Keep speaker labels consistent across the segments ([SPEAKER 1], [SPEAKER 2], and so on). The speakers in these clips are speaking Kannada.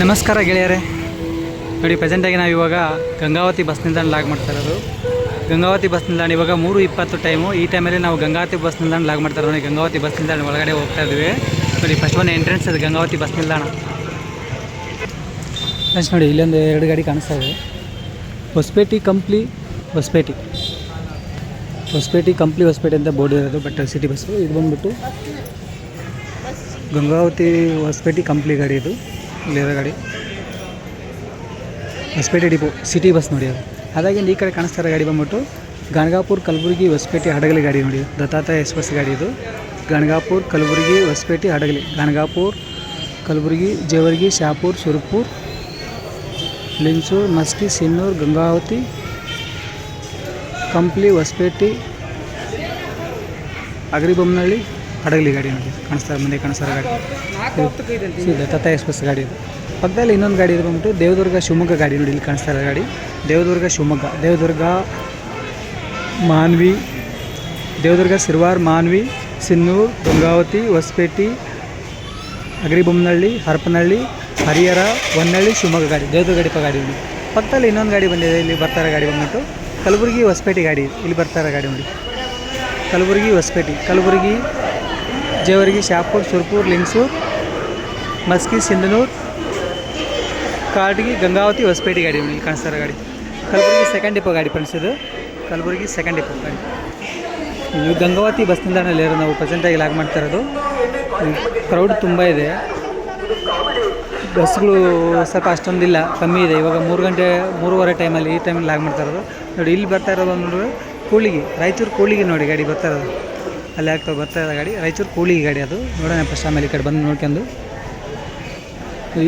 [SPEAKER 1] ನಮಸ್ಕಾರ ಗೆಳೆಯರೇ. ನೋಡಿ ಪ್ರೆಸೆಂಟಾಗಿ ನಾವು ಇವಾಗ ಗಂಗಾವತಿ ಬಸ್ ನಿಲ್ದಾಣ ಲಾಗ್ ಮಾಡ್ತಾ ಇರೋದು. ಗಂಗಾವತಿ ಬಸ್ ನಿಲ್ದಾಣ ಇವಾಗ ಮೂರು ಇಪ್ಪತ್ತು ಟೈಮು ಈ ಟೈಮಲ್ಲಿ ನಾವು ಗಂಗಾವತಿ ಬಸ್ ನಿಲ್ದಾಣ ಲಾಗ್ ಮಾಡ್ತಾ ಇರೋದು. ಗಂಗಾವತಿ ಬಸ್ ನಿಲ್ದಾಣ ಒಳಗಡೆ ಹೋಗ್ತಾ ಇದ್ದೀವಿ. ನೋಡಿ ಫಸ್ಟ್ ಒನ್ ಎಂಟ್ರೆನ್ಸ್ ಅದು ಗಂಗಾವತಿ ಬಸ್ ನಿಲ್ದಾಣ. ಫ್ರೆಂಡ್ಸ್ ನೋಡಿ, ಇಲ್ಲೊಂದು ಎರಡು ಗಾಡಿ ಕಾಣಿಸ್ತಾ ಇದೆ. ಹೊಸಪೇಟೆ ಕಂಪ್ಲಿ ಹೊಸಪೇಟೆ. ಹೊಸಪೇಟೆ ಕಂಪ್ಲಿ ಹೊಸಪೇಟೆ ಅಂತ ಬೋರ್ಡ್ ಇರೋದು ಬಟ್ ಸಿಟಿ ಬಸ್ಸು ಇದು ಬಂದ್ಬಿಟ್ಟು ಗಂಗಾವತಿ ಹೊಸಪೇಟೆ ಕಂಪ್ಲಿ ಗಾಡಿ ಇದು. ಇಲ್ಲಿರೋ ಗಾಡಿ ಹೊಸಪೇಟೆ ಡಿಪೋ, ಸಿಟಿ ಬಸ್ ನೋಡಿ ಅದು. ಹಾಗಾಗಿ ಈ ಕಡೆ ಕಾಣಿಸ್ತಾ ಇರೋ ಗಾಡಿ ಬಂದ್ಬಿಟ್ಟು ಗಣಗಾಪುರ್ ಕಲಬುರಗಿ ಹೊಸಪೇಟೆ ಹಡಗಲಿ ಗಾಡಿ ನೋಡಿ. ದತ್ತಾತ ಎಕ್ಸ್ಪ್ರೆಸ್ ಗಾಡಿ ಇದು. ಗಣಗಾಪುರ್ ಕಲಬುರಗಿ ಹೊಸಪೇಟೆ ಹಡಗಲಿ. ಗಣಗಾಪುರ್ ಕಲಬುರಗಿ, ಜೇವರ್ಗಿ, ಶಾಪುರ್ ಸುರಪುರ್ ಲಿಂಚೂರು ಮಸ್ಕಿ, ಸಿನ್ನೂರು, ಗಂಗಾವತಿ, ಕಂಪ್ಲಿ, ಹೊಸಪೇಟೆ ಅಗರಿಬೊಮ್ಮನಹಳ್ಳಿ ಹಡಗಲಿ ಗಾಡಿ ನೋಡಿ ಕಾಣಿಸ್ತಾರೆ ಮುಂದೆ ಕಾಣಿಸ್ತಾರೆ ಗಾಡಿ. ಇದು ತತಾ ಎಕ್ಸ್ಪ್ರೆಸ್ ಗಾಡಿ ಇದು. ಪಕ್ಕದಲ್ಲಿ ಇನ್ನೊಂದು ಗಾಡಿ ಇದು ಬಂದ್ಬಿಟ್ಟು ದೇವದುರ್ಗ ಶಿವಮೊಗ್ಗ ಗಾಡಿ ನೋಡಿ ಇಲ್ಲಿ ಕಾಣಿಸ್ತಾ ಇರೋ ಗಾಡಿ. ದೇವದುರ್ಗ ಶಿವಮೊಗ್ಗ. ದೇವದುರ್ಗ ಮಾನ್ವಿ, ದೇವದುರ್ಗ ಸಿರ್ವಾರ್, ಮಾನ್ವಿ, ಸಿನ್ನೂರು, ಗಂಗಾವತಿ, ಹೊಸಪೇಟೆ, ಅಗ್ರಿಬೊಮ್ಮನಹಳ್ಳಿ, ಹರಪನಹಳ್ಳಿ, ಹರಿಹರ, ಹೊನ್ನಳ್ಳಿ, ಶಿವಮೊಗ್ಗ ಗಾಡಿ. ದೇವದುರ್ಗ ಗಡಿಪ ಗಾಡಿ ನೋಡಿ. ಪಕ್ಕದಲ್ಲಿ ಇನ್ನೊಂದು ಗಾಡಿ ಬಂದಿದೆ, ಇಲ್ಲಿ ಬರ್ತಾರೆ ಗಾಡಿ ಬಂದ್ಬಿಟ್ಟು ಕಲಬುರಗಿ ಹೊಸಪೇಟೆ ಗಾಡಿ. ಇಲ್ಲಿ ಬರ್ತಾರೆ ಗಾಡಿ ನೋಡಿ. ಕಲಬುರಗಿ ಹೊಸಪೇಟೆ. ಕಲಬುರಗಿ ಜೇವರ್ಗಿ ಶಾಪುರ್, ಸುರ್ಪುರ್, ಲಿಂಗ್ಸೂರ್, ಮಸ್ಕಿ, ಸಿಂಧನೂರ್, ಕಾಡ್ಗಿ, ಗಂಗಾವತಿ, ಹೊಸಪೇಟೆ ಗಾಡಿ ಇಲ್ಲಿ ಕಾಣಿಸ್ತಾರೆ ಗಾಡಿ. ಕಲಬುರಗಿ ಸೆಕೆಂಡ್ ಡಿಪೋ ಗಾಡಿ ಫ್ರೆಂಡ್ಸ್ ಇದು. ಕಲಬುರಗಿ ಸೆಕೆಂಡ್ ಡಿಪೋ ಗಾಡಿ. ನೀವು ಗಂಗಾವತಿ ಬಸ್ ನಿಲ್ದಾಣದಲ್ಲಿ ಇರೋ ನಾವು ಪ್ರೆಸೆಂಟಾಗಿ ಲಾಗ್ ಮಾಡ್ತಾ ಇರೋದು. ಕ್ರೌಡ್ ತುಂಬ ಇದೆ. ಬಸ್ಗಳು ಸ್ವಲ್ಪ ಅಷ್ಟೊಂದಿಲ್ಲ, ಕಮ್ಮಿ ಇದೆ. ಇವಾಗ ಮೂರು ಗಂಟೆ, ಮೂರುವರೆ ಟೈಮಲ್ಲಿ ಈ ಟೈಮಲ್ಲಿ ಲಾಗ್ ಮಾಡ್ತಾ ಇರೋದು. ನೋಡಿ, ಇಲ್ಲಿ ಬರ್ತಾ ಇರೋದು ಅಂದ್ರೆ ಕೂಳಿಗೆ, ರಾಯಚೂರು ಕೂಳಿಗೆ ನೋಡಿ ಗಾಡಿ ಬರ್ತಾ ಇರೋದು. ಅಲ್ಲಿ ಆಗ್ತಾ ಬರ್ತಾ ಇದೆ ಗಾಡಿ. ರಾಯಚೂರು ಕೂಲಿ ಗಾಡಿ ಅದು. ನೋಡೋಣ ಫಸ್ಟ್ ಆಮೇಲೆ ಈ ಕಡೆ ಬಂದು ನೋಡ್ಕೊಂಡು.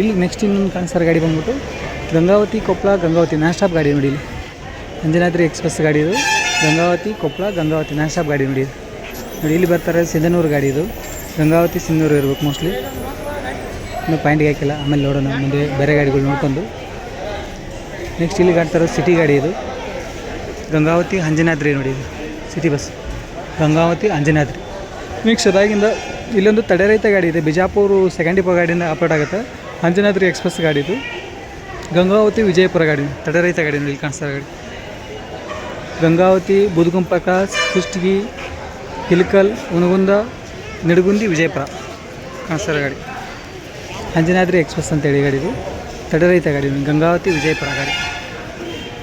[SPEAKER 1] ಇಲ್ಲಿ ನೆಕ್ಸ್ಟ್ ಇನ್ನೊಂದು ಕಾಣಿಸ್ತಾರೆ ಗಾಡಿ ಬಂದ್ಬಿಟ್ಟು ಗಂಗಾವತಿ ಕೊಪ್ಪಳ ಗಂಗಾವತಿ ನಾನ್ ಸ್ಟಾಪ್ ಗಾಡಿ ನೋಡಿ. ಇಲ್ಲಿ ಅಂಜನಾದ್ರಿ ಎಕ್ಸ್ಪ್ರೆಸ್ ಗಾಡಿ ಇದು. ಗಂಗಾವತಿ ಕೊಪ್ಪಳ ಗಂಗಾವತಿ ನಾನ್ ಸ್ಟಾಪ್ ಗಾಡಿ ನೋಡಿ. ನೋಡಿ, ಇಲ್ಲಿ ಬರ್ತಾರೆ ಸಿಂಧನೂರು ಗಾಡಿ ಇದು. ಗಂಗಾವತಿ ಸಿಂಧನೂರು ಇರ್ಬೇಕು ಮೋಸ್ಟ್ಲಿ ಇನ್ನೂ ಪಾಯಿಂಟ್ಗೆ ಹಾಕಿಲ್ಲ. ಆಮೇಲೆ ನೋಡೋಣ ಮುಂದೆ ಬೇರೆ ಗಾಡಿಗಳು ನೋಡ್ಕೊಂಡು. ನೆಕ್ಸ್ಟ್ ಇಲ್ಲಿ ಕಾಣ್ತಾರೋ ಸಿಟಿ ಗಾಡಿ ಇದು. ಗಂಗಾವತಿ, ಅಂಜನಾದ್ರಿ ನೋಡಿ ಇದು. City bus Gangavathi Anjanadri next ಸದಾಗಿಂದ ಇಲ್ಲೊಂದು ತಡೆರಹಿತ ಗಾಡಿ ಇದೆ. ಬಿಜಾಪುರ ಸೆಕೆಂಡ್ ಡಿಪೋ ಗಾಡಿಯಿಂದ ಅಪ್ಲೋಡ್ ಆಗುತ್ತೆ. ಅಂಜನಾದ್ರಿ ಎಕ್ಸ್ಪ್ರೆಸ್ ಗಾಡಿ ಇದು. ಗಂಗಾವತಿ, ವಿಜಯಪುರ ಗಾಡಿ. ತಡೆರಹಿತ ಗಾಡಿ ಇಲ್ಲಿ ಕಾಣಿಸ್ತಾರೆ ಗಾಡಿ ಗಂಗಾವತಿ ಬುಧಗುಂಪಕ ಕುಷ್ಟಗಿ, ಹಿಲ್ಕಲ್ ಉನಗುಂದ ನಿಡಗುಂದಿ, ವಿಜಯಪುರ ಕಾಣಿಸ್ತಾರೆ ಗಾಡಿ. ಅಂಜನಾದ್ರಿ ಎಕ್ಸ್ಪ್ರೆಸ್ ಅಂತೇಳಿ ಗಾಡಿ ಇದು. ತಡೆರಹಿತ ಗಾಡಿ. ಗಂಗಾವತಿ, ವಿಜಯಪುರ ಗಾಡಿ.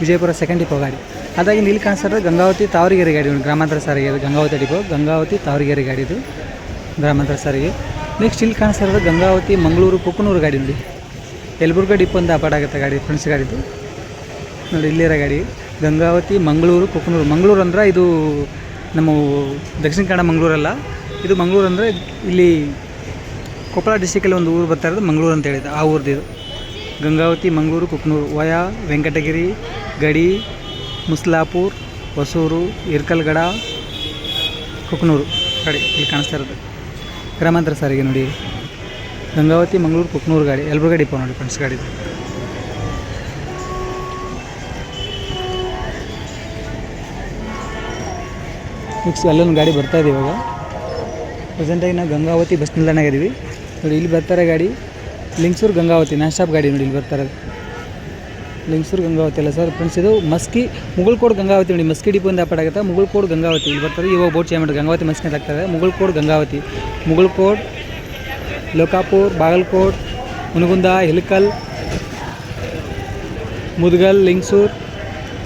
[SPEAKER 1] ವಿಜಯಪುರ ಸೆಕೆಂಡ್ ಡಿಪೋ ಗಾಡಿ. ಅದಾಗಿ ಇಲ್ಲಿ ಕಾಣಿಸ್ತಾರೆ ಗಂಗಾವತಿ ತಾವರಿಗೆರೆ ಗಾಡಿ ಗ್ರಾಮಾಂತರ ಸಾರಿಗೆ, ಅದು ಗಂಗಾವತಿ ಡಿಪೋ ಗಂಗಾವತಿ ತಾವರಿಗೆರೆ ಗಾಡಿ ಇದು. ಗ್ರಾಮಾಂತರ ಸಾರಿಗೆ. ನೆಕ್ಸ್ಟ್ ಇಲ್ಲಿ ಕಾಣಿಸ್ತಾ ಇರೋದು ಗಂಗಾವತಿ, ಮಂಗಳೂರು ಕುಕ್ಕನೂರು ಗಾಡಿ ನೋಡಿ. ಯಲಬುರ್ಗ ಡಿಪೋ ಅಂತ ಅಪಾಡ ಆಗುತ್ತೆ ಗಾಡಿ ಫ್ರೆಂಡ್ಸ್ ಗಾಡಿದು. ನೋಡಿ, ಇಲ್ಲಿರೋ ಗಾಡಿ. ಗಂಗಾವತಿ, ಮಂಗಳೂರು ಕುಕ್ಕನೂರು ಮಂಗಳೂರು ಅಂದ್ರೆ ಇದು ನಮ್ಮ ದಕ್ಷಿಣ ಕನ್ನಡ ಮಂಗಳೂರಲ್ಲ. ಇದು ಮಂಗಳೂರು ಅಂದರೆ ಇಲ್ಲಿ ಕೊಪ್ಪಳ ಡಿಸ್ಟಿಕಲ್ಲಿ ಒಂದು ಊರು ಬರ್ತಾ ಇರೋದು ಮಂಗಳೂರು ಅಂತ ಹೇಳಿದ್ದು ಆ ಇದು. ಗಂಗಾವತಿ, ಮಂಗಳೂರು, ಕುಕ್ನೂರು. ವಯ, ವೆಂಕಟಗಿರಿ, ಗಡಿ ಮುಸ್ಲಾಪುರ್, ಹೊಸೂರು ಇರ್ಕಲ್ಗಡ ಕುಕ್ನೂರು. ಗಾಡಿ ಇಲ್ಲಿ ಕಾಣಿಸ್ತಾ ಇರೋದು. ಗ್ರಾಮಾಂತರ ಸಾರಿಗೆ ನೋಡಿ. ಗಂಗಾವತಿ, ಮಂಗಳೂರು, ಕುಕ್ನೂರು ಗಾಡಿ. ಯಲಬುರ್ಗ ಡಿಪೋ ನೋಡಿ ಫ್ರೆಂಡ್ಸ್ ಗಾಡಿ. ನೆಕ್ಸ್ಟ್ ಅಲ್ಲೊಂದು ಗಾಡಿ ಬರ್ತಾ ಇದೆ ಇವಾಗ. ಪ್ರೆಸೆಂಟಾಗಿ ನಾವು ಗಂಗಾವತಿ ಬಸ್ ನಿಲ್ದಾಣ ಇದ್ದೀವಿ ನೋಡಿ, ಇಲ್ಲಿ ಬರ್ತಾರೆ ಗಾಡಿ. ಲಿಂಗ್ಸೂರು ಗಂಗಾವತಿ, ನಾನ್ ಗಾಡಿ ನೋಡಿ, ಇಲ್ಲಿ ಬರ್ತಾರೆ ಲಿಂಗ್ಸೂರು ಗಂಗಾವತಿ ಅಲ್ಲ ಸರ್ ಫ್ರೆಂಡ್ಸ್, ಇದು ಮಸ್ಕಿ ಮುಗಲ್ಕೋಡ್ ಗಂಗಾವತಿ ನೋಡಿ. ಮಸ್ಕಿ ಡಿಪೋಯಿಂದ ಅಪಾಡ ಆಗುತ್ತೆ. ಮುಗಲ್ಕೋಡ್ ಗಂಗಾವತಿ ಇಲ್ಲಿ ಬರ್ತಾರೆ ಇವಾಗ ಬೋಟ್ ಚೇಂಜ್ ಮಾಡಿ ಗಂಗಾವತಿ ಅಂತ ಆಗ್ತದೆ ಮುಗಲ್ಕೋಡ್ ಗಂಗಾವತಿ. ಮುಗಲ್ಕೋಡ್ ಲೋಕಾಪುರ್ ಬಾಗಲ್ಕೋಟ್ ಮುನಗುಂದ, ಹಿಲ್ಕಲ್, ಮುದ್ಗಲ್, ಲಿಂಗ್ಸೂರ್,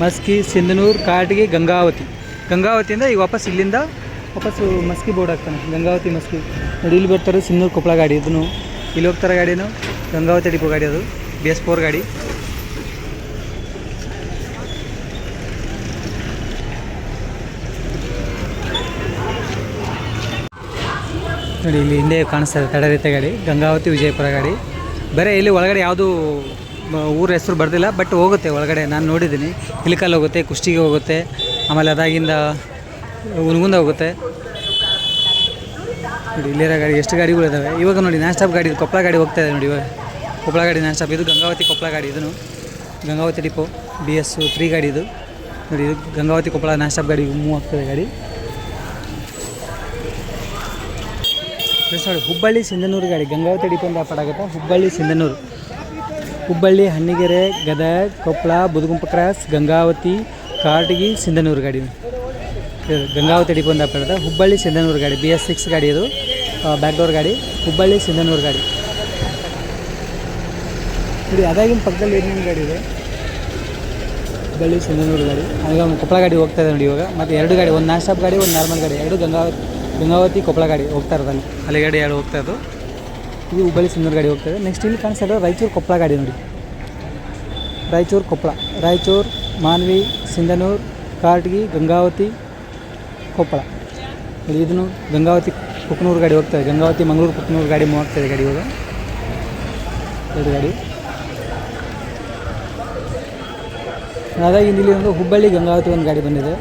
[SPEAKER 1] ಮಸ್ಕಿ, ಸಿಂಧನೂರು, ಕಾಟಿಗೆ, ಗಂಗಾವತಿ. ಗಂಗಾವತಿಯಿಂದ ಈಗ ವಾಪಸ್ ಇಲ್ಲಿಂದ ವಾಪಸ್ಸು ಮಸ್ಕಿ ಬೋರ್ಡ್ ಹಾಕ್ತಾನೆ. ಗಂಗಾವತಿ ಮಸ್ಕಿ. ನೋಡಿ, ಇಲ್ಲಿ ಬರ್ತಾರೆ ಸಿಂಧೂರು ಕೊಪ್ಪಳ ಗಾಡಿ. ಇದನ್ನು ಇಲ್ಲಿ ಹೋಗ್ತಾರೆ ಗಾಡಿನೂ. ಗಂಗಾವತಿ ಡಿಪೋ ಗಾಡಿ ಅದು. ಬಿ ಎಸ್ ಫೋರ್ ಗಾಡಿ. ನೋಡಿ, ಇಲ್ಲಿ ಹಿಂದೆ ಕಾಣಿಸ್ತಾ ಇದೆ ರೀತಿಯ ಗಾಡಿ, ಗಂಗಾವತಿ ವಿಜಯಪುರ ಗಾಡಿ. ಬೇರೆ ಇಲ್ಲಿ ಒಳಗಡೆ ಯಾವುದು ಊರ ಹೆಸರು ಬರ್ದಿಲ್ಲ ಬಟ್ ಹೋಗುತ್ತೆ ಒಳಗಡೆ. ನಾನು ನೋಡಿದ್ದೀನಿ. ಇಲಿಕಲ್ ಹೋಗುತ್ತೆ, ಕುಷ್ಟಿಗೆ ಹೋಗುತ್ತೆ, ಆಮೇಲೆ ಅದಾಗಿಂದ ಉನ್ಗುಂದ ಹೋಗುತ್ತೆ. ನೋಡಿ, ಇಲ್ಲಿರೋ ಗಾಡಿ, ಎಷ್ಟು ಗಾಡಿಗಳು ಇದ್ದಾವೆ ಇವಾಗ ನೋಡಿ, ನಾನ್ ಸ್ಟಾಪ್ ಗಾಡಿ ಕೊಪ್ಪಳ ಗಾಡಿ ಹೋಗ್ತಾ ಇದೆ ನೋಡಿ ಇವಾಗ. ಕೊಪ್ಪಳ ಗಾಡಿ, ನಾನ್ ಸ್ಟಾಪ್, ಇದು ಗಂಗಾವತಿ ಕೊಪ್ಪಳ ಗಾಡಿ ಇದನ್ನು. Gangavathi depot, B S three ಗಾಡಿ ಇದು. ನೋಡಿ, ಇದು ಗಂಗಾವತಿ ಕೊಪ್ಪಳ ನಾನ್ ಸ್ಟಾಪ್ ಗಾಡಿ ಮೂವ್ ಆಗ್ತದೆ ಗಾಡಿ. ಫ್ರೆಂಡ್ಸ್ ನೋಡಿ, ಹುಬ್ಬಳ್ಳಿ ಸಿಂಧನೂರು ಗಾಡಿ, ಗಂಗಾವತಿ ಡಿಪೋ ಅಂತ ಆಗುತ್ತೆ. ಹುಬ್ಬಳ್ಳಿ ಸಿಂಧನೂರು. ಹುಬ್ಬಳ್ಳಿ ಹಣ್ಣಿಗೆರೆ ಗದಗ, ಕೊಪ್ಪಳ, ಬುದುಗುಂಪ ಕ್ರಾಸ್, ಗಂಗಾವತಿ ಕಾಟಗಿ ಸಿಂಧನೂರು ಗಾಡಿ. ಗಂಗಾವತಿ ಡಿಪೋ ಅಂತ ಆಗುತ್ತೆ ಹುಬ್ಬಳ್ಳಿ ಸಿಂಧನೂರು ಗಾಡಿ ಬಿ ಎಸ್ ಸಿಕ್ಸ್ ಗಾಡಿ ಇದು. ಬ್ಯಾಕ್ ಡೋರ್ ಗಾಡಿ. ಹುಬ್ಬಳ್ಳಿ ಸಿಂಧನೂರು ಗಾಡಿ. ನೋಡಿ ಅದಾಗಿನ ಪಕ್ಕದಲ್ಲಿ ಏನೇನು ಗಾಡಿ ಇದೆ? ಹುಬ್ಬಳ್ಳಿ ಸಿಂಧನೂರು ಗಾಡಿ. ಒಂದು ಕೊಪ್ಪಳ ಗಾಡಿ ಹೋಗ್ತಾ ಇದೆ ನೋಡಿ ಇವಾಗ. ಮತ್ತು ಎರಡು ಗಾಡಿ, ಒಂದು ನಾನ್ ಸ್ಟಾಪ್ ಗಾಡಿ, ಒಂದು ನಾರ್ಮಲ್ ಗಾಡಿ. ಎರಡು ಗಂಗಾವತಿ. ಗಂಗಾವತಿ ಕೊಪ್ಪಳ ಗಾಡಿ ಹೋಗ್ತಾ ಇರೋದಲ್ಲಿ ಅಲ್ಲಿ ಗಾಡಿ ಎರಡು ಹೋಗ್ತಾ ಇದ್ದು ಇದು ಹುಬ್ಬಳ್ಳಿ ಸಿಂಧನೂರು ಗಾಡಿ ಹೋಗ್ತಾ ಇದೆ. ನೆಕ್ಸ್ಟ್ ಇಲ್ಲಿ ಕಾಣಿಸ್ತಾ ಇರೋದು ರಾಯಚೂರು ಕೊಪ್ಪಳ ಗಾಡಿ ನೋಡಿ. ರಾಯಚೂರು ಕೊಪ್ಪಳ. ರಾಯಚೂರು ಮಾನ್ವಿ ಸಿಂಧನೂರು ಕಾಟ್ಗಿ ಗಂಗಾವತಿ ಕೊಪ್ಪಳ. ಇದನ್ನು ಗಂಗಾವತಿ ಕುಕ್ನೂರು ಗಾಡಿ ಹೋಗ್ತಾ ಇದೆ. ಗಂಗಾವತಿ ಮಂಗಳೂರು ಕುಕ್ನೂರು ಗಾಡಿ ಆಗ್ತಾ ಇದೆ ಗಾಡಿ ಇವಾಗ. ಎರಡು ಗಾಡಿ. ಅದಾಗಿ ಇಲ್ಲಿ ಒಂದು ಹುಬ್ಬಳ್ಳಿ ಗಂಗಾವತಿ ಒಂದು ಗಾಡಿ ಬಂದಿದೆ.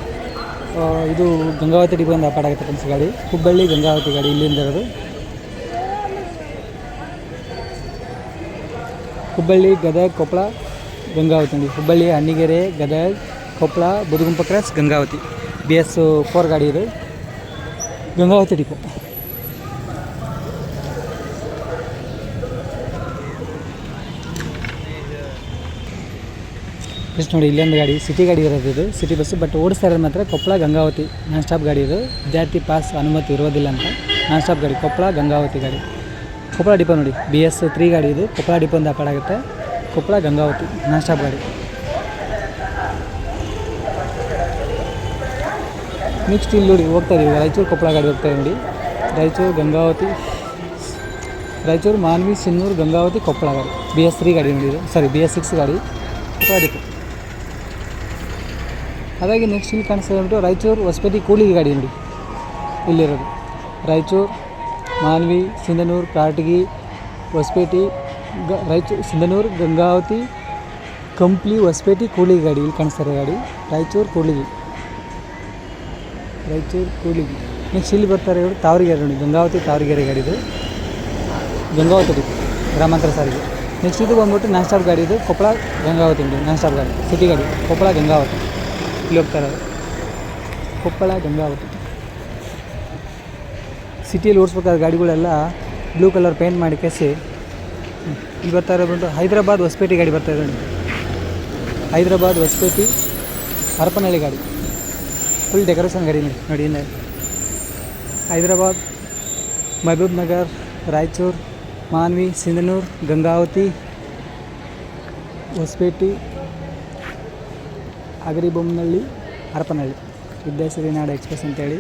[SPEAKER 1] ಇದು ಗಂಗಾವತಿ ಡಿಪೋ ಒಂದು ಆಗುತ್ತೆ ಫ್ರೆಂಡ್ಸ್ ಗಾಡಿ. ಹುಬ್ಬಳ್ಳಿ ಗಂಗಾವತಿ ಗಾಡಿ ಇಲ್ಲಿಂದ ಇರೋದು. Hubballi, Gadag, Koppal, Gangavathi ಅಂಡಿ Hubballi Annigeri Gadag, Koppal Budugumpa cross Gangavathi. B S four ಗಾಡಿ ಇದು. ಗಂಗಾವತಿ ಡಿಪೋ ನೆಕ್ಸ್ಟ್ ನೋಡಿ ಇಲ್ಲೊಂದು ಗಾಡಿ ಸಿಟಿ ಗಾಡಿ ಇರೋದು ಇದು. ಸಿಟಿ ಬಸ್ಸು ಬಟ್ ಓಡಿಸ್ತಾ ಇರೋದು ಮಾತ್ರ ಕೊಪ್ಪಳ ಗಂಗಾವತಿ ನಾನ್ ಸ್ಟಾಪ್ ಗಾಡಿ ಇದು. ವಿದ್ಯಾರ್ಥಿ ಪಾಸ್ ಅನುಮತಿ ಇರೋದಿಲ್ಲ ಅಂತ. ನಾನ್ ಸ್ಟಾಪ್ ಗಾಡಿ, ಕೊಪ್ಪಳ ಗಂಗಾವತಿ ಗಾಡಿ. ಕೊಪ್ಪಳ ಡಿಪೋ ನೋಡಿ ಬಿ ಎಸ್ ತ್ರೀ ಗಾಡಿ ಇದು. ಕೊಪ್ಪಳ ಡಿಪೋ ಒಂದು ಅಪಾಡ ಆಗುತ್ತೆ. ಕೊಪ್ಪಳ ಗಂಗಾವತಿ ನಾನ್ ಸ್ಟಾಪ್ ಗಾಡಿ. ನೆಕ್ಸ್ಟ್ ಇಲ್ಲಿ ನೋಡಿ, ಹೋಗ್ತಾ ಇದೀವಿ ರಾಯಚೂರು ಕೊಪ್ಪಳ ಗಾಡಿ ಹೋಗ್ತಾ ಇದೆ ನೋಡಿ. ರಾಯಚೂರು ಗಂಗಾವತಿ, ರಾಯಚೂರು ಮಾನ್ವಿ, ಸಿನ್ನೂರು ಗಂಗಾವತಿ, ಕೊಪ್ಪಳ ಗಾಡಿ. ಬಿ ಎಸ್ ತ್ರೀ ಗಾಡಿ ನೋಡಿ ಸಾರಿ ಬಿ ಎಸ್ ಸಿಕ್ಸ್ ಗಾಡಿ. ಕೊಪ್ಪಳ ಡಿಪೋ ಹಾಗಾಗಿ ನೆಕ್ಸ್ಟ್ ಇಲ್ಲಿ ಕಾಣಿಸ್ತಾ ರಾಯಚೂರು ಹೊಸಪೇಟೆ ಕೂಲಿಗೆ ಗಾಡಿ ನೋಡಿ ಇಲ್ಲಿರೋದು. ರಾಯಚೂರು, ಮಾನ್ವಿ, ಸಿಂಧನೂರು ಕಾಟಗಿ ಹೊಸಪೇಟೆ, ಗ, ರಾಯಚೂರು, ಸಿಂಧನೂರು, ಗಂಗಾವತಿ, ಕಂಪ್ಲಿ ಹೊಸಪೇಟೆ ಕೂಲಿಗೆ ಗಾಡಿ ಇಲ್ಲಿ ಕಾಣಿಸ್ತಾರೆ ಗಾಡಿ. ರಾಯಚೂರು ಕೂಲಿಗೆ ರಾಯಚೂರು ಕೂಲಿಗೆ ನೆಕ್ಸ್ಟ್ ಇಲ್ಲಿ ಬರ್ತಾರೆ ಇವರು ತಾವರಿಗೆರೆ ನೋಡಿ. ಗಂಗಾವತಿ ತಾವರಿಗೆರೆ ಗಾಡಿ ಇದು. ಗಂಗಾವತಿ ಗ್ರಾಮಾಂತರ ಸಾರಿಗೆ. ನೆಕ್ಸ್ಟ್ ಇದು ಬಂದ್ಬಿಟ್ಟು ನ್ಯಾನ್ ಸ್ಟಾಪ್ ಗಾಡಿ ಇದು. ಕೊಪ್ಪಳ ಗಂಗಾವತಿ ನಾನ್ ಸ್ಟಾಪ್ ಗಾಡಿ. ಸಿಟಿ ಗಾಡಿ. ಕೊಪ್ಪಳ ಗಂಗಾವತಿ. ಇಲ್ಲಿ ಹೋಗ್ತಾ ಕೊಪ್ಪಳ, ಗಂಗಾವತಿ. ಸಿಟಿಯಲ್ಲಿ ಓಡಿಸ್ಬೇಕಾದ ಗಾಡಿಗಳೆಲ್ಲ ಬ್ಲೂ ಕಲರ್ ಪೇಂಟ್ ಮಾಡಿ ಕೆಸಿ. ಇಲ್ಲಿ ಬರ್ತಾ ಬಂದು ಹೈದರಾಬಾದ್ ಹೊಸಪೇಟೆ ಗಾಡಿ ಬರ್ತಾ ಇದೆ ನೋಡಿ. ಹೈದರಾಬಾದ್ ಹೊಸಪೇಟೆ, ಹರಪನಹಳ್ಳಿ ಗಾಡಿ. ಫುಲ್ ಡೆಕೋರೇಷನ್ ಗಾಡಿ ನೋಡಿ ಹೈದರಾಬಾದ್, ಮಹಬೂಬ್ ನಗರ್, ರಾಯಚೂರು, ಮಾನ್ವಿ, ಸಿಂಧನೂರು, ಗಂಗಾವತಿ, ಹೊಸಪೇಟೆ. ಅಗರಿಬೊಮ್ಮನಹಳ್ಳಿ ಹರಪನಹಳ್ಳಿ. ವಿದ್ಯಾಸಿರಿ ನಾಡು ಎಕ್ಸ್ಪ್ರೆಸ್ ಅಂತೇಳಿ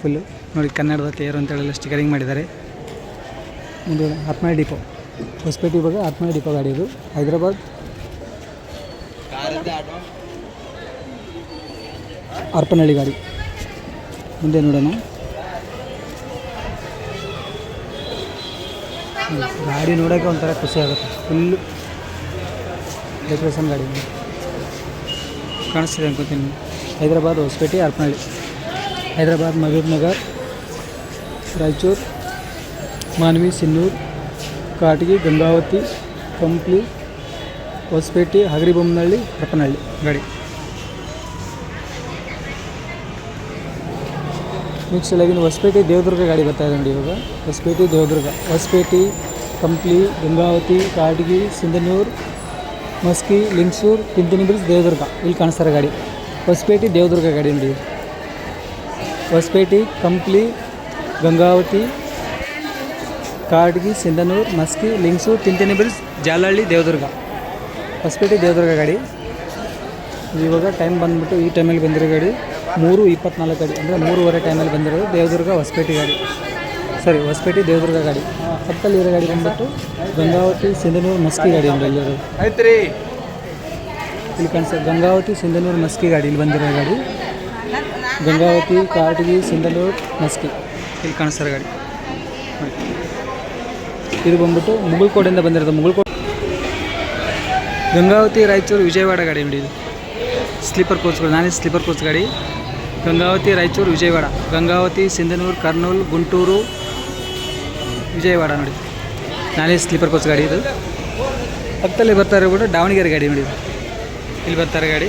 [SPEAKER 1] ಫುಲ್ಲು ನೋಡಿ ಕನ್ನಡದ ತೇರು ಅಂತೇಳಿ ಸ್ಟಿಕರಿಂಗ್ ಮಾಡಿದ್ದಾರೆ. ಮುಂದೆ ಹರಪನಹಳ್ಳಿ ಡಿಪೋ. ಹೊಸಪೇಟೆ ಇವಾಗ ಹರಪನಹಳ್ಳಿ ಡಿಪೋ ಗಾಡಿ ಇದು. ಹೈದರಾಬಾದ್. ಹರಪನಹಳ್ಳಿ ಗಾಡಿ. ಮುಂದೆ ನೋಡೋಣ. ಗಾಡಿ ನೋಡೋಕ್ಕೆ ಒಂಥರ ಖುಷಿ ಆಗುತ್ತೆ. ಫುಲ್ಲು ಡೆಕೋರೇಷನ್ ಗಾಡಿ ಕಾಣಿಸ್ತಿದೆ ಅನ್ಕೋತೀನಿ. ಹೈದರಾಬಾದ್ ಹೊಸಪೇಟೆ ಹರಪನಹಳ್ಳಿ ಹೈದರಾಬಾದ್ ಮಹಬೂಬ್ ನಗರ್ ರಾಯಚೂರು ಮಾನವಿ ಸಿನ್ನೂರು ಕಾಟಗಿ ಗಂಗಾವತಿ ಕಂಪ್ಲಿ ಹೊಸಪೇಟೆ ಹಗರಿಬೊಮ್ಮನಹಳ್ಳಿ ಹರಪನಹಳ್ಳಿ. ಗಾಡಿ. ನೆಕ್ಸ್ಟ್ ಅಲ್ಲಿನ ಹೊಸಪೇಟೆ ದೇವದುರ್ಗ ಗಾಡಿ ಬರ್ತಾ ಇದೆ ನೋಡಿ ಇವಾಗ. ಹೊಸಪೇಟೆ ದೇವದುರ್ಗ. ಹೊಸಪೇಟೆ ಕಂಪ್ಲಿ ಗಂಗಾವತಿ ಕಾಟಗಿ ಸಿಂಧನೂರು ಮಸ್ಕಿ, ಲಿಂಗ್ಸೂರು ತಿಂತಿನಿ ಬ್ರಿಡ್ಜ್ ದೇವದುರ್ಗ. ಇಲ್ಲಿ ಕಾಣಿಸ್ತಾರೆ ಗಾಡಿ. ಹೊಸಪೇಟೆ, ದೇವದುರ್ಗ ಗಾಡಿ ನೋಡಿ. ಹೊಸಪೇಟೆ, ಕಂಪ್ಲಿ, ಗಂಗಾವತಿ, ಕಾಡ್ಗಿ, ಸಿಂಧನೂರು, ಮಸ್ಕಿ, ಲಿಂಗ್ಸೂರು ತಿಂತಿನಿ ಬ್ರಿಡ್ಜ್ ಜಾಲಹಳ್ಳಿ, ದೇವದುರ್ಗ. ಹೊಸಪೇಟೆ, ದೇವದುರ್ಗ ಗಾಡಿ. ಇವಾಗ ಟೈಮ್ ಬಂದ್ಬಿಟ್ಟು ಈ ಟೈಮಲ್ಲಿ ಬಂದಿರೋ ಗಾಡಿ ಮೂರು ಇಪ್ಪತ್ನಾಲ್ಕು ಗಾಡಿ. ಅಂದರೆ ಮೂರುವರೆ ಟೈಮಲ್ಲಿ ಬಂದಿರೋದು ದೇವದುರ್ಗ, ಹೊಸಪೇಟೆ ಗಾಡಿ. ಸರಿ, ಹೊಸಪೇಟೆ, ದೇವದುರ್ಗ ಗಾಡಿ. ಪಕ್ಕದಲ್ಲಿ ಇರೋ ಗಾಡಿ ಬಂದ್ಬಿಟ್ಟು ಗಂಗಾವತಿ ಸಿಂಧನೂರು ಮಸ್ಕಿ ಗಾಡಿ ಅಂದ್ರೆ ಇಲ್ಲಿರೋದು
[SPEAKER 2] ಐತ್ರಿ
[SPEAKER 1] ಇಲ್ಲಿ ಕಾಣಿಸ್ತದೆ ಗಂಗಾವತಿ ಸಿಂಧನೂರು ಮಸ್ಕಿ ಗಾಡಿ ಇಲ್ಲಿ ಬಂದಿರೋ ಗಾಡಿ. ಗಂಗಾವತಿ ಕಾಟಗಿ ಸಿಂಧನೂರು ಮಸ್ಕಿ ಇಲ್ಲಿ ಕಾಣಿಸ್ತಾರೆ ಗಾಡಿ. ಇದು ಬಂದ್ಬಿಟ್ಟು ಮುಗುಳ್ಕೋಡೆಯಿಂದ ಬಂದಿರೋದು ಮುಗುಳ್ಕೋಡ್ ಗಂಗಾವತಿ ರಾಯಚೂರು ವಿಜಯವಾಡ ಗಾಡಿ ನೋಡಿ ಇದು. ಸ್ಲೀಪರ್ ಕೋಚ್ಗಳು ನಾನೇ ಸ್ಲೀಪರ್ ಕೋಚ್ ಗಾಡಿ. ಗಂಗಾವತಿ ರಾಯಚೂರು ವಿಜಯವಾಡ. ಗಂಗಾವತಿ ಸಿಂಧನೂರು ಕರ್ನೂಲ್ ಗುಂಟೂರು ವಿಜಯವಾಡ ನೋಡಿ. ನಾನೇ ಸ್ಲೀಪರ್ ಕೋಚ್ ಗಾಡಿ ಇದು. ಪಕ್ಕದಲ್ಲಿ ಬರ್ತಾ ಕೂಡ ದಾವಣಗೆರೆ ಗಾಡಿ ನೋಡಿ ಇಲ್ಲಿ ಬರ್ತಾರೆ ಗಾಡಿ.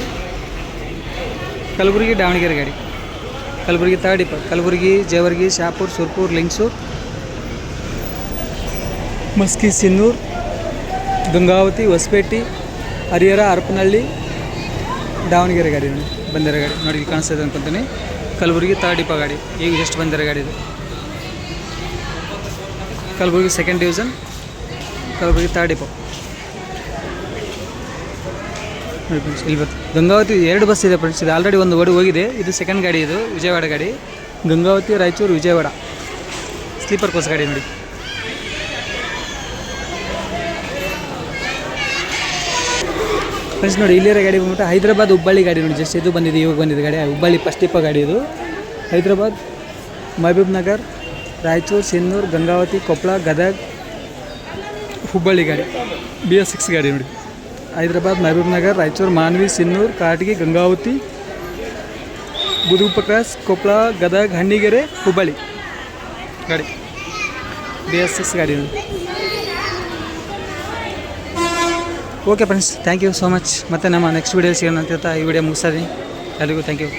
[SPEAKER 1] ಕಲಬುರಗಿ, ದಾವಣಗೆರೆ ಗಾಡಿ. ಕಲಬುರಗಿ ತಾಡಿಪ ಕಲಬುರಗಿ, ಜೇವರ್ಗಿ, ಶಾಪುರ್, ಸುರ್ಪುರ್ ಲಿಂಗ್ಸೂರ್ ಮಸ್ಕಿ, ಸಿನ್ನೂರ್ ಗಂಗಾವತಿ ಹೊಸಪೇಟೆ, ಹರಿಹರ ಹರಪನಹಳ್ಳಿ ದಾವಣಗೆರೆ ಗಾಡಿ ನೋಡಿ. ಬಂದಿರೋ ಗಾಡಿ ನೋಡಿ ಇಲ್ಲಿ ಕಾಣಿಸ್ತಾ ಇದೆ ಅನ್ಕೊಂತೀನಿ. ಕಲಬುರಗಿ ತರ್ಡ್ ಡಿಪೋ ಗಾಡಿ. ಈಗ ಜಸ್ಟ್ ಬಂದಿರೋ ಗಾಡಿ ಇದು. Kalaburagi second division Kalaburagi third depot ಇಲ್ಲಿ ಬರ್ತದೆ ಗಂಗಾವತಿ ಎರಡು ಬಸ್ ಇದೆ ಫ್ರೆಂಡ್ಸ್ ಇದು ಆಲ್ರೆಡಿ ಒಂದು ಓಡಿ ಹೋಗಿದೆ. ಇದು ಸೆಕೆಂಡ್ ಗಾಡಿ, ಇದು ವಿಜಯವಾಡ ಗಾಡಿ. ಗಂಗಾವತಿ, ರಾಯಚೂರು, ವಿಜಯವಾಡ. ಸ್ಲೀಪರ್ ಕೋಸ್ ಗಾಡಿ ನೋಡಿ. ಫ್ರೆಂಡ್ಸ್ ನೋಡಿ, ಇಲ್ಲಿರೋ ಗಾಡಿ ಬಂದ್ಬಿಟ್ಟು ಹೈದರಾಬಾದ್ ಹುಬ್ಬಳ್ಳಿ ಗಾಡಿ ನೋಡಿ ಜಸ್ಟ್ ಇದು ಬಂದಿದೆ, ಇವಾಗ ಬಂದಿದೆ ಗಾಡಿ ಹುಬ್ಬಳ್ಳಿ ಫಸ್ಟ್ ಇಪ್ಪ ಗಾಡಿ ಇದು. ಹೈದರಾಬಾದ್, ಮಹಬೂಬ್ ನಗರ್ ರಾಯಚೂರು ಸಿನ್ನೂರು ಗಂಗಾವತಿ ಕೊಪ್ಪಳ ಗದಗ. ಹುಬ್ಬಳ್ಳಿ ಗಾಡಿ. ಬಿ ಎಸ್ ಸಿಕ್ಸ್ ಗಾಡಿ ನೋಡಿ. ಹೈದ್ರಾಬಾದ್ ಮಹಬೂಬ್ ನಗರ್ ರಾಯಚೂರು ಮಾನ್ವಿ ಸಿನ್ನೂರು ಕಾಟಗಿ ಗಂಗಾವತಿ. ಬುದುಪಕ್ರಾಸ್ ಕೊಪ್ಪಳ ಗದಗ ಹಣ್ಣಿಗೆರೆ ಹುಬ್ಬಳ್ಳಿ ಗಾಡಿ. ಬಿ ಎಸ್ ಸಿಕ್ಸ್ ಗಾಡಿ ನೋಡಿ. Okay friends thank you so much ಮತ್ತು ನಮ್ಮ ನೆಕ್ಸ್ಟ್ ವೀಡಿಯೋ ಸಿಗೋಣ ಅಂತ ಹೇಳ್ತಾ ಈ ವಿಡಿಯೋ ಮುಗಿಸ್ತಾ ಇದ್ದೀನಿ ಎಲ್ಲರಿಗೂ ಥ್ಯಾಂಕ್ ಯು